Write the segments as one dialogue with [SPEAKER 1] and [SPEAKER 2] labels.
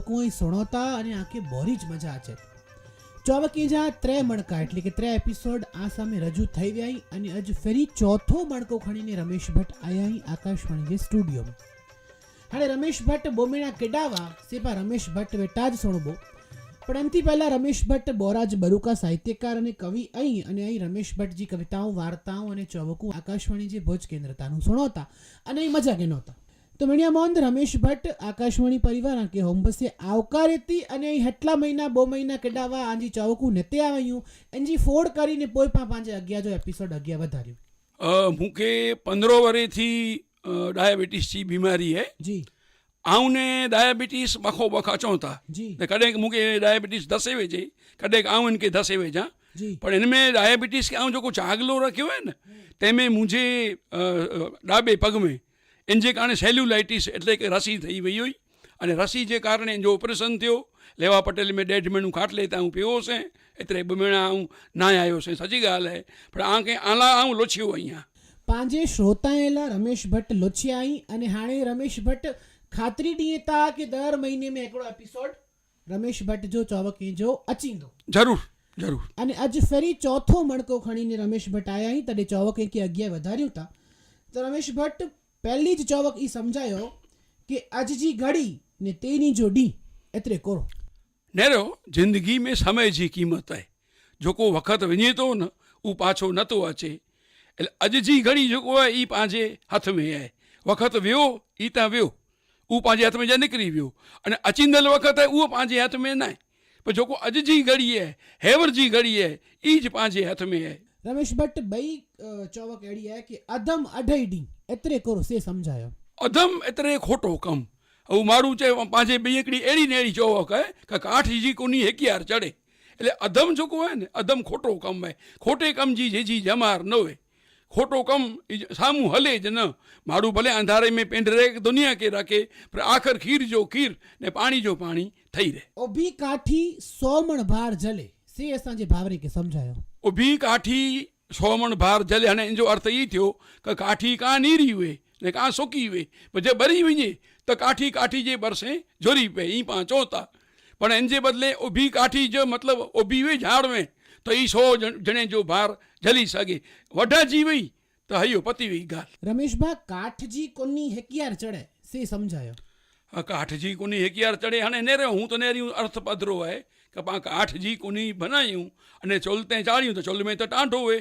[SPEAKER 1] ચોવકું સણોતા અને આખી બોરી જ મજા છે. ચોવકી જા ત્રે મણકા, એટલે કે ત્રે એપિસોડ આ સામે રજૂ થઈ ગયા અને અજ ફરી ચોથો મણકો ખણીને રમેશ ભટ્ટ આયા આકાશવાણી જે સ્ટુડિયોમાં રમેશ ભટ્ટ બોમીણા કેડાવા, સેપા રમેશ ભટ્ટ વેટા જ સુણબો પણ એમથી પહેલા રમેશ ભટ્ટ બોરાજ બરુકા સાહિત્યકાર અને કવિ અહીં અને અહીં રમેશ ભટ્ટજી કવિતાઓ, વાર્તાઓ અને ચોવકું આકાશવાણી જે ભોજ કેન્દ્રતાનું સુણોતા અને અહીં મજા કેનોતા તો મણિયામોંદ રમેશ ભટ્ટ આકાશવાણી પરિવાર કે હોંબસે આવકારેતી અને હેટલા મહિના બો મહિના કેડાવા આંજી ચોવકુ નતે આવ્યું. એનજી ફોડ કરીને પોઈ પા પાંજે અગિયાર જો એપિસોડ અગિયાર વધાર્યું.
[SPEAKER 2] મૂકે પંદરો વરેથી ડાયાબિટીસની બીમારી હે.
[SPEAKER 1] જી.
[SPEAKER 2] આવને ડાયાબિટીસ બખો બખા ચોંતા. ને કદેક મૂકે ડાયાબિટીસ દસેવે જે. કદેક આवन के दसेवे
[SPEAKER 1] जा
[SPEAKER 2] પણ इनमें ડાયાબિટીસ के आऊं जो कुछ आगलो रखियो है न तंहिंमें मुंहिंजे ડાબे પગ में એને જે કારણે સેલ્યુલાઇટિસ એટલે કે રસી થઈ ગઈ હોય. અને રસી જે કારણે જો ઓપરેશન થયો લેવા પટેલ મેં ડેઢ મહિનું ખાટ લેતા હું પીવો છે એટલે બમેણા હું ના આવ્યો છે સજી ગાલ હે પણ આ કે આલા હું લોછ્યો અહીંયા.
[SPEAKER 1] પાંજે શ્રોતાયેલા રમેશ ભટ્ટ લોછિયાઈ અને હાણે રમેશ ભટ્ટ ખાતરી ॾिए था કે દર મહિને में हिकिड़ो एपिसोड रमेश भट्ट जो चौवकी जो अचींदो
[SPEAKER 2] ज़रूरु ज़रूरु
[SPEAKER 1] अने अॼु फेरी चौथो मणको खणी ने रमेश भट्ट आया आहिनि तॾहिं चौवके खे अॻियां वधारियूं था त रमेश भट्ट પહેલી જ ચોવક એ સમજાયો કે આજજી ઘડી ને તેની જોડી એતરે કરો.
[SPEAKER 2] નેરો, જિંદગી મેં સમય જી કિંમત હે. જો કો વખત વિજેતો ન, ઉ પાછો નતો અચે એટલે અજજી ઘડી જેકો હોય એ પાંજે હથ में હે વખત વ્યો એ ત્યાં વ્યો. ઉ પાંજે હથ में जा निकिरी वियो અને અચિંદલ વખત હે ઉहो પાંજે हथ में न आहे पर जेको अॼु जी घड़ी आहे हैवर जी घड़ी आहे ई ज पंहिंजे हथ में आहे
[SPEAKER 1] रमेश भट्ट बई चौवक अहिड़ी आहे की अधम अढई ॾींहुं एतिरे करो से सम्झायो।
[SPEAKER 2] अधम एतिरे खोटो कमु ऐं माण्हू चयो पंहिंजे ॿी हिकिड़ी अहिड़ी न अहिड़ी चौवक आहे का काठ जी कोन्हे हेकियार चढ़े। એટલે અધમ જેકો હોય ને અધમ ખોટો કમ હોય ખોટે કમ જી જેજી જમાર ન હોય ખોટો કમ સામું હલે જ ન મારું ભલે અંધારે મેં પેંઢરે દુનિયા કે રાખે પર આખર ખીર જો ખીર ને પાણી જો પાણી થઈ રહે
[SPEAKER 1] ઓભી કાઠી સોમણ ભાર જલે સે અસાંજે ભાવરે કે સમજાયો
[SPEAKER 2] ઊભી કાઠી સો મણ ભાર જલે हाणे इन जो अर्थ ई थियो કે કાઠી કાં નીરી हुए ने कां सुकी हुए पर जे ॿरी वञे त काठी काठी जे भरिसे झुरी पए ई पाण चऊं था પણ इन जे बदिले ઊભી કાઠી जो मतिलबु ઊભી हुई झाड़ में त ई सौ ॼण- ॼणे जो भार झली सघे वढाइजी वई त हयो पती वई ॻाल्हि
[SPEAKER 1] રમેશભા કાઠજી કોની હેકિયાર ચડે से सम्झायो
[SPEAKER 2] हा काठ जी कोन्ही हेकियार चढ़े हाणे नेरियो हूं त नेरियूं अर्थ पधरो आहे કે पाण काठ जी कोन्ही बनायूं अने चुल्ह ते चाढ़ियूं त चुल्ह में त टांडो हुए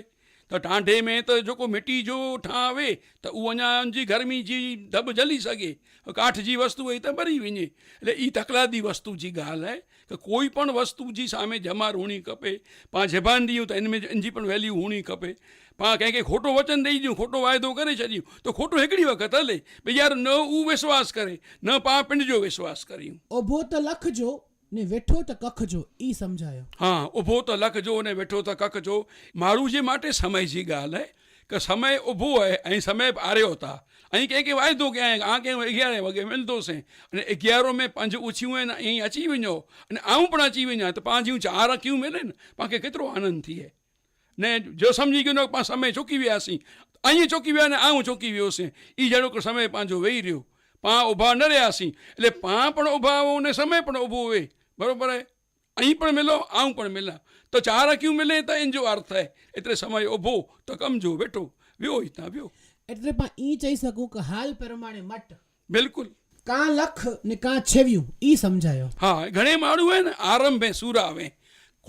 [SPEAKER 2] त टांडे में त जेको मिटी जो ठाहे त उहो अञा उनजी गर्मी जी दॿ जली सघे काठ जी वस्तु हुई त ॿरी वञे એટલે એ તકલાદી વસ્તુ जी ॻाल्हि आहे કે કોઈ પણ વસ્તુ जी સામે જમાર हुअणी खपे पाण ज़बान ॾियूं त इन में इनजी पण वैल्यू हुअणी खपे पाण कंहिंखे खोटो वचन ॾेई ॾियूं खोटो वाइदो करे छॾियूं त खोटो हिकिड़ी वक़्तु हले भई यार न उहो विश्वास करे न पाण पिंड जो विश्वास करियूं
[SPEAKER 1] ઓભો त લખ જો ને વેઠો त કખ જો ઈ સમજાયો
[SPEAKER 2] હા ઊભો त લખ जो ને वेठो त कख जो माण्हू जे માટે સમય जी ॻाल्हि आहे કે સમય ઊભો आहे ऐं समय आरियो था ऐं कंहिंखे वाइदो कयां आ कंहिं एघारे वॻे मिलंदोसीं अने एघारो में पंज उछियूं आहिनि ईअं अची वञो अने आऊं पण अची वञा त पंहिंजियूं चार अखियूं मिलनि पाणखे केतिरो आनंद थिए ने जो सम्झी गयो न पाण समय चुकी वियासीं ऐं चुकी विया ने आऊं चुकी वियोसीं ई जहिड़ो को समय पंहिंजो वेही रहियो पाण उभा न रहियासीं એટલે પાણ પણ ઊભા हो ને સમય પણ ઊભો હોય બરાબર હે? અહીં પણ મિલો આવું પણ મિલા. તો ચાર ક્યું મિલે તો એન જો અર્થ હે એટલે સમય ઊભો તો કમજો બેઠો. વ્યો ઇતા વ્યો.
[SPEAKER 1] એટલે પણ ઈ જઈ શકું કે હાલ પ્રમાણે મટ.
[SPEAKER 2] બિલકુલ.
[SPEAKER 1] કાં લખ ને કાં છેવ્યું ઈ સમજાયો.
[SPEAKER 2] હા ઘણે માળું હે ને આરંભે સુર આવે.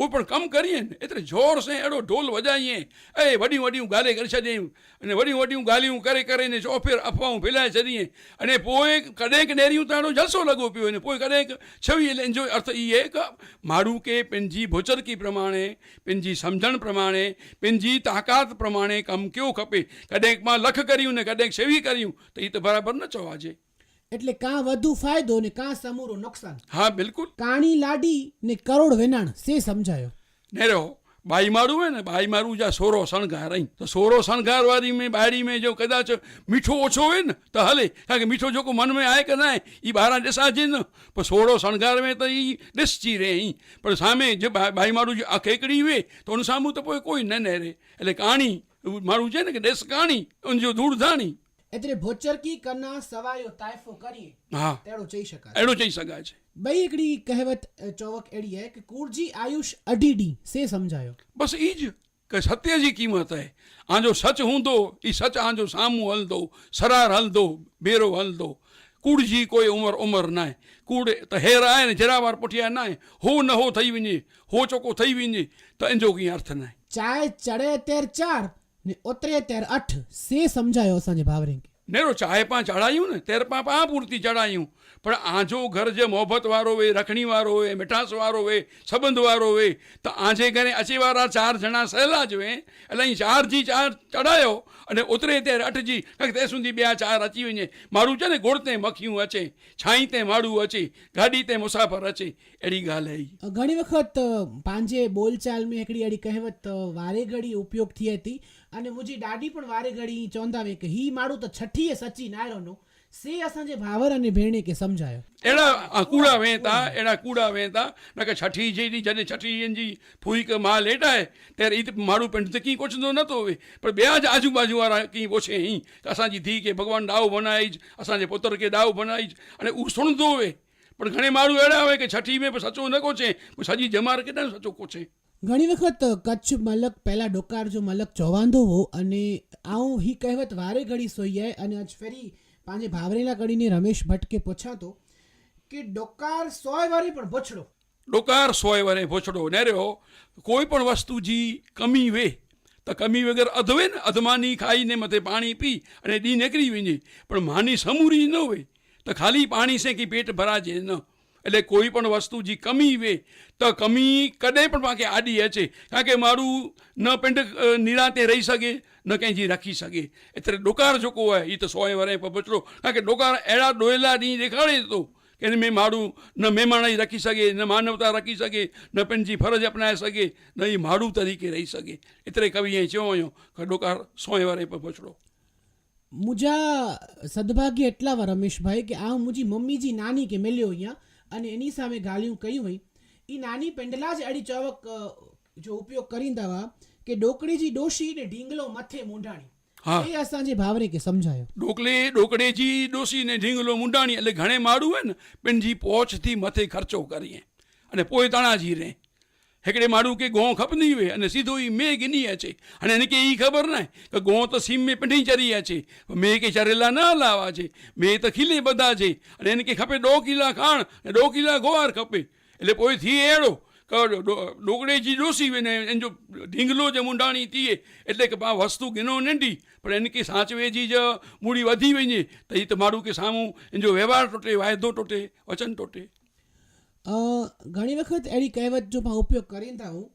[SPEAKER 2] કોઈ પણ કામ કરીએ ને, એટલે જોર છે, એડો ઢોલ વજાઈએ. એ વડી વડી હું ગાલે કરી છડીએ અને વડી વડી હું ગાલી હું કરે કરીને ચોફેર અફવા હું ફેલાય છડીએ અને પોઈ કડેક નેરી ઉતારો જલસો લગો પીવો ને પોઈ કડેક છવી એટલે એન્જોય અર્થ એ એક. મારું કે પેનજી ભોચરકી પ્રમાણે, પેનજી સમજણ પ્રમાણે, પેનજી તાકાત પ્રમાણે કામ કેવું ખપે. કડેકમાં લખ કર્યું ને કડેક સેવી કર્યું, તો એ તો બરાબર ન ચવાજે.
[SPEAKER 1] એટલે કાં વધુ ફાયદો ને કાં સમૂરો નુકસાન?
[SPEAKER 2] હા બિલકુલ.
[SPEAKER 1] કાણી લાડી ને કરોડ વેનાણ સે સમજાયો?
[SPEAKER 2] નેરો બાઈ મારું હોય ને બાઈ મારું જ્યાં સોરો શણગાર અહીં. તો સોરો શણગાર વાળી મેં બારી મેં જો કદાચ મીઠો ઓછો હોય ને તો હલે. કારણ કે મીઠો જોકો મન મેં આય કે ના એ બહાર ડેસાજે ને. પણ સોરો શણગાર મેં તો એ ડેસજી રે અહીં. પણ સામે જે બાઈ મારું જે આ કેકડી હોય તો એનું સામું તો કોઈ કોઈ ન ને રે. એટલે કાણી મારું છે ને કે ડેસ કાણી જો ધૂળ ધાણી
[SPEAKER 1] એટલે ભોચરકી કના સવાયો તાયફો કરીએ
[SPEAKER 2] હા
[SPEAKER 1] તેડો ચઈ શકાય
[SPEAKER 2] अहिड़ो चई सघाए
[SPEAKER 1] भाई हिकिड़ी कहावत अ, चौवक अहिड़ी आहे की कूड़जी आयुष अढी ॾींहुं से सम्झायो
[SPEAKER 2] बसि ई ज કે સત્ય जी क़ीमत आहे आंजो सच हूंदो ई सच आंजो साम्हूं हलंदो सरार हलंदो बेरो हलंदो कूड़ जी कोई उमिरि उमिरि न आहे कूड़ त हेर आहे न जरावार पुठियां न आहे हो न हो ठही वञे हो चोको ठही वञे त इन जो कीअं अर्थ न आहे
[SPEAKER 1] चांहि चढ़े तेर चार ને ઓતરે તેર અઠ.
[SPEAKER 2] સે સમજાયો અસાંजे ભાવરેંગ. નેરો ચાહે પાંચ અડાયું ને તેર પાંપ આ પૂરતી ચડાયું. પણ આજો ઘર જે મોહબત વાળો હોય રખણી વાળો હોય મીઠાસ વાળો હોય સંબંધ વાળો હોય તો આજે ઘરે અચીવાળા ચાર જણા સહેલા જ હોય. એટલે અહીં ચારજી ચાર ચડાયો અને ઉતરે તે અઠજી કાંક તે સુધી બે ચાર અચી વઈને મારું છે ને ગોળ તે મખ્યું અચે છાંઈ તે માડું અચી ગાડી તે મુસાફર અચી એડી ગાલે
[SPEAKER 1] ઘણી વખત પાંજે બોલચાલ મેં એકડી એડી કહેવત વારે ઘડી ઉપયોગ થઈ હતી. अने मुंहिंजी ॾाॾी पण वारे घड़ी चवंदा हुआ की हीउ माण्हू त छठीअ सची न रहंदो से असांजे भावर अने भेण खे सम्झायो
[SPEAKER 2] अहिड़ा कूड़ा वेहनि था अहिड़ा कूड़ा वेहनि था न की छठी जे ॾींहुं जॾहिं छठी ॾींहंनि जी फुईक मां लेट आहे त ईद माण्हू पिण त कीअं कोचंदो नथो हुए पर ॿिया जा आजू बाजू वारा कीअं पोछे ई असांजी धीउ खे भॻवानु ॾाओ बनाईज असांजे पुत्र खे ॾाओ बनाईज अने उहो सुणंदो हुए पर घणे माण्हू अहिड़ा हुआ की छठी में बि सचो न कोचे सॼी जमार केॾां सचो कोचे
[SPEAKER 1] ઘણી વખત કચ્છ મલક, પહેલાં ડોકાર જો મલક ચોવાંધો હો અને આવું હી કહેવત વારે ઘડી સોઈયાએ અને આજ ફરી પાંજે ભાવરેલા કરીને રમેશ ભટ્ટકે પૂછાતો કે ડોકાર સોય વારે પણ ભોછડો.
[SPEAKER 2] ડોકાર સોય વારે ભોછડો. ને રહ્યો, કોઈ પણ વસ્તુ જી કમી વે. તો કમી વગર અધવે ને અધમાની ખાઈને મતે પાણી પી અને દી નીકળી હોય નહીં પણ માની સમૂરી ન હોય. તો ખાલી પાણી છે કે પેટ ભરાજે ન. એટલે કોઈ પણ વસ્તુ જી કમી વે, તો કમી કદે પણ પાકે આડી છે. કારણ કે મારું ન પેન્ટ નિરાતે રહી શકે, ન કંઈ જી રાખી શકે. એટલે ડોકાર જોકો હોય એ તો સોએ વરે પહોંચલો કારણ કે ડોકાર એડા ડોયલા ની દેખાડે તો, કે મેં મારું ન મહેમાણાઈ રાખી શકે, ન માનવતા રાખી શકે, ન પેન્ટજી ફરજ અપનાવી શકે, ન એ મારું તરીકે રહી શકે. એટલે કવિ અહીં ચો આવ્યો કે ડોકાર સોએ વરે પહોંચલો
[SPEAKER 1] મુજા સદભાગ્ય એટલા વાર, રમેશભાઈ, કે આ મુજી મમ્મીજી નાની કે મેલ્યો અહીંયા અને એની સામે ગાલિયું કહ્યું હોય એ નાની પેંડલા જ અડી ચોવક જો ઉપયોગ કરીને દવા કે ડોકળીજી ડોશી ને ઢીંગલો મથે મૂંઢાણી. એ અસાંજે ભાવરે કે સમજાયો.
[SPEAKER 2] ડોકલે ડોકળેજી ડોશી ને ઢીંગલો મૂંઢાણી એટલે ઘણે માડું હોય ને પેણજી પોચથી મથે ખર્ચો કરીએ. અને પોયતાણાજી રે હેકડે મારું કે ગો ખપની વે અને સીધો એ મેં ગિની છે. અને એને કે એ ખબર ના કે ગો તો સીમ મેં પઢી ચરી છે. મેં કે ચરેલા ના લાવા છે. મેં તો ખીલે બધા છે. અને એને કે ખપે ડો કિલા ખાણ અને ડો કિલા ગોવાર ખપે. એટલે પોઈથી એડો ડોગડેજી ડોસી વેને એનો ઢીંગલો જે મુંડાણી તીએ, એટલે કે આ વસ્તુ ગિનો નંઢી પણ એને કે સાચવેજી જ મૂડી વધી વञे त हीअ त माण्हू के साम्हूं इन जो वहिंवार टुटे वाइदो टुटे वचन टुटे
[SPEAKER 1] ઘણી વખત એવી કહેવત જો ઉપયોગ કરીંદા હું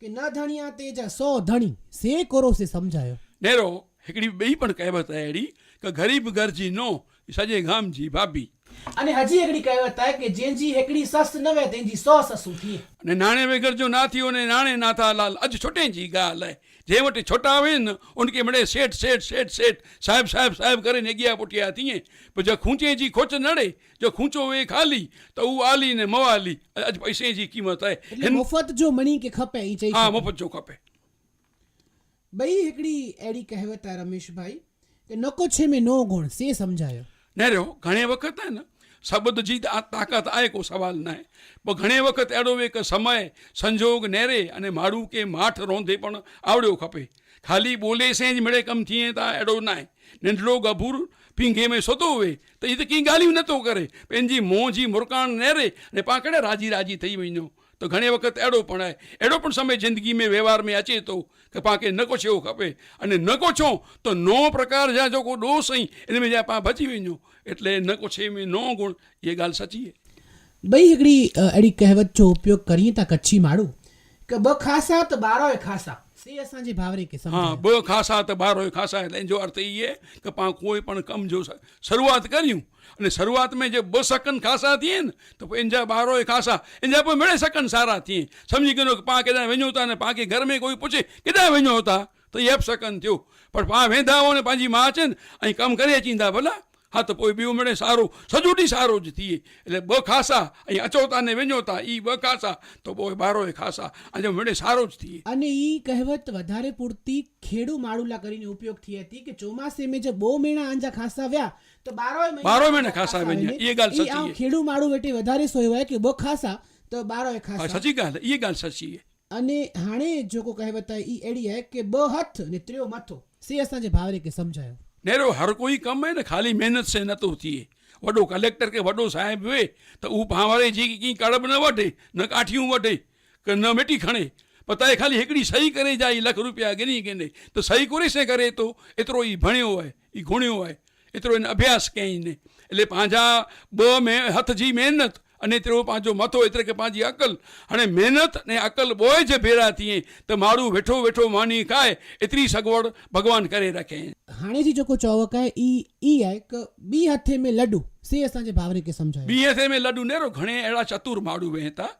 [SPEAKER 1] કે ન ધણિયા તે જા સો ધણી. સે કોરો
[SPEAKER 2] સે સમજાયો. નેરો હિકડી બેઈ પણ કહેવત હે એડી કે ગરીબ ગરજી નો સજે ગામજી ભાભી.
[SPEAKER 1] અને હજી એકડી કહેવત થાય કે જેજી એકડી સસ નવે તેજી સો
[SPEAKER 2] સસુ થી અને નાણે વગર જો ના થયો ને નાણે ના થા લાલ અજ છોટેજી ગાલ હે. જેवट छोटा आहिनि उनखे मिड़े सेठ सेठ सेठ सेठ साहिब साहिब साहिब करे अॻियां पुठियां तीअं पोइ जो खूंचे जी खोच नड़े जो खूंचो वे खाली त उहो आली ने मवाली अॼु पैसे जी क़ीमत आहे
[SPEAKER 1] मुफ़त जो मणी खे खपे
[SPEAKER 2] हा मुफ़त जो खपे
[SPEAKER 1] ॿई हिकिड़ी अहिड़ी कहावत आहे रमेश भाई की नको छे में नो गुण से सम्झायो
[SPEAKER 2] न रहियो घणे वक़्तु आहे न शब्द जी ता- ताक़त आहे को सवाल न आहे पोइ घणे वक़्तु अहिड़ो वे कि समय संजोग नेरे अने माण्हू खे माठ रोंदे पण आवड़ियो खपे ख़ाली ॿोले से ज मिड़े कमु थिए था अहिड़ो न आहे नंढड़ो गभूर पींघे में सुतो हुए त हीअ त कीअं ॻाल्हियूं नथो करे पंहिंजी मोह जी मुरकान नेरे अने पाण कॾहिं राजी राजी ठही वञो त घणे वक़्तु अहिड़ो पण आहे अहिड़ो पण समय ज़िंदगी में व्यवहार में अचे थो कि पाण खे न कोछियो खपे अने न कोछो त नो प्रकार जा जेको ॾोस ऐं इन में जा पाण बची वञो એટલે ન કોછે में નો ગુણ ये ॻाल्हि सची आहे
[SPEAKER 1] ॿई हिकिड़ी अ, अहिड़ी कहावत जो उपयोग करीं था कच्छी माण्हू કે બ ખાસા તો બારોય ખાસા એ असांजी भावरी क़िस्म
[SPEAKER 2] हा ॿ खासा त ॿार हुयो खासा એટલે એનો અર્થ એ છે કે પા કોઈ પણ કમ જો શરૂઆત કર્યું અને શરૂઆતમાં જે બ સકન ખાસા થઈએ ને તો પોइ इन जा ॿार हुयो खासा इन जा पोइ मिड़े सकन સારા थिए सम्झी करे की पा केॾांहुं वञूं था ने पा खे घर में कोई पुछे केॾांहुं वञो था त इहे बि सकन थियो पर पा वेंदा हुआ ने पंहिंजी माउ अचनि ऐं कमु करे अचींदा भला હા તો કોઈ બીવું મળે સારું સજુડી સારું જ થઈએ. એટલે બ ખાસા અહીં અચોતા ને વેંજોતા એ બ ખાસા તો બહુ બારોય ખાસા. આજે મળે સારું જ થઈએ.
[SPEAKER 1] અને એ કહેવત વધારે પૂરતી ખેડુ માળુલા કરીને ઉપયોગ થઈ હતી કે ચોમાસે મેં જે બહુ મહિના આંજા ખાસા વ્યા તો બારોય
[SPEAKER 2] બારોય મહિના
[SPEAKER 1] ખાસા
[SPEAKER 2] વેંજ્યા એ
[SPEAKER 1] ગાલ
[SPEAKER 2] સચી
[SPEAKER 1] ખેડુ માળુ વેટે વધારે સોયવાય કે બ ખાસા તો બારોય ખાસા.
[SPEAKER 2] સચી ગાલ એ ગાલ સચી
[SPEAKER 1] અને હાણે જો કો કહેવત એ એડી હે કે બ હથ ને ત્રયો મથો. સે અસાંજે ભાવરે કે સમજાયો.
[SPEAKER 2] नेरो हर कोई कमु आहे न ख़ाली महिनत से नथो थिए वॾो कलेक्टर खे वॾो साहिब हुए त उहो पावरे जी की कड़ब न वठे न काठियूं वठे क न मिटी खणे पताए ख़ाली हिकिड़ी सही करे जाई लख रुपया गिनी गिने त सही करे से करे थो एतिरो ई भणियो आहे ई गुणियो आहे एतिरो हिन अभ्यास कयईं ने એટલે पंहिंजा ॿ में हथ जी महिनत अने एतिरो पंहिंजो मथो एतिरे खे पंहिंजी अकल हाणे महिनत ने अकल ॿोए जे भेरा थिए त माण्हू वेठो वेठो मानी खाए एतिरी सगवड़ भॻवानु करे रखे
[SPEAKER 1] हाणे जी जेको चौवक आहे ई ई आहे कि ॿी हथे में लॾू से असांजे भावरे खे सम्झायो
[SPEAKER 2] ॿी हथे में लॾू नेरो घणे अहिड़ा चतुर माण्हू वेह था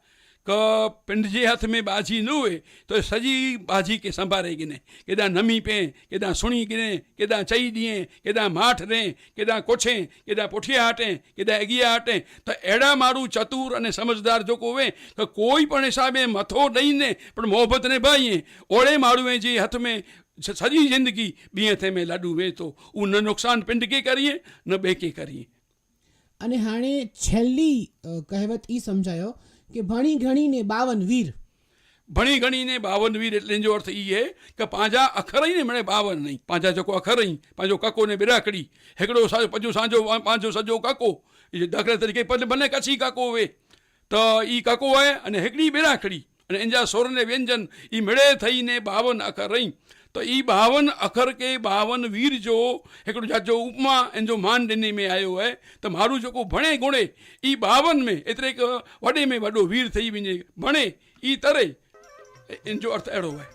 [SPEAKER 2] पंडिजे हथ में बाजी न हुए तो सॼी बाजी खे संभाले गिने केॾां नमी पए केॾां सुणी गिने केॾां चई ॾींहं केॾां माठ ॾें केॾां कोछे केॾां पुठिया हटे केॾां अॻियां हटे त अहिड़ा माण्हू चतुर अने समझदार जेको हुए त कोई पण हिसाब में मथो ॾईंदे पण मोहबत ने बाईं ओड़े माण्हूअ जे हथ में सॼी ज़िंदगी ॿीं हथे में लाॾू वेह थो उहो न नुक़सानु पिंड खे करिए न ॿिए खे करिए
[SPEAKER 1] अने हाणे छेली कहावत ई सम्झायो કે ભણી ગણીને બાવન વીર.
[SPEAKER 2] ભણી ગણીને બાવન વીર એટલે જો અર્થ એ છે કે પાંજા અખરઈ ને મળે બાવન નહીં. પાંજા ચોકો અખરઈ, પાંજો કાકો ને બેરાકડી હેકડો પજુ સાંજો પાંજો સજો કાકો. એ દાખલા તરીકે બને કચ્છી કાકો હોય. તો એ કાકો હોય અને હેકડી બેરાકડી. અને એંજા સોરને વ્યંજન એ મેળે થઈને બાવન અખરઈ. तो ई बावन अखर के बावन वीर जो हिकिड़ो जा जो उपमा इन जो मान ॾिनी में आयो आहे त माण्हू जेको भणे गुणे ई बावन में एतिरे हिकु वॾे में वॾो वीर ठही वञे भणे ई तरे इन जो अर्थ अहिड़ो आहे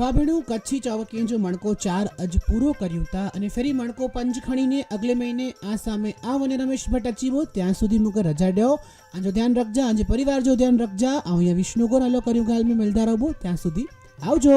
[SPEAKER 1] ભાભીણું કચ્છી ચોવકીએ જો મણકો ચાર અજ પૂરો કર્યું હતા અને ફરી મણકો પંચ ખણીને અગલે મહિને આ સામે આવ અને રમેશ ભટ્ટ અચીવો ત્યાં સુધી મુકે રજા ડ્યો આજો ધ્યાન રખજા, આજે પરિવાર જો ધ્યાન રખજા આ અહીંયા વિષ્ણુ ગોર અલો કર્યું ગાલ મેં મિલતા રહો ત્યાં સુધી આવજો.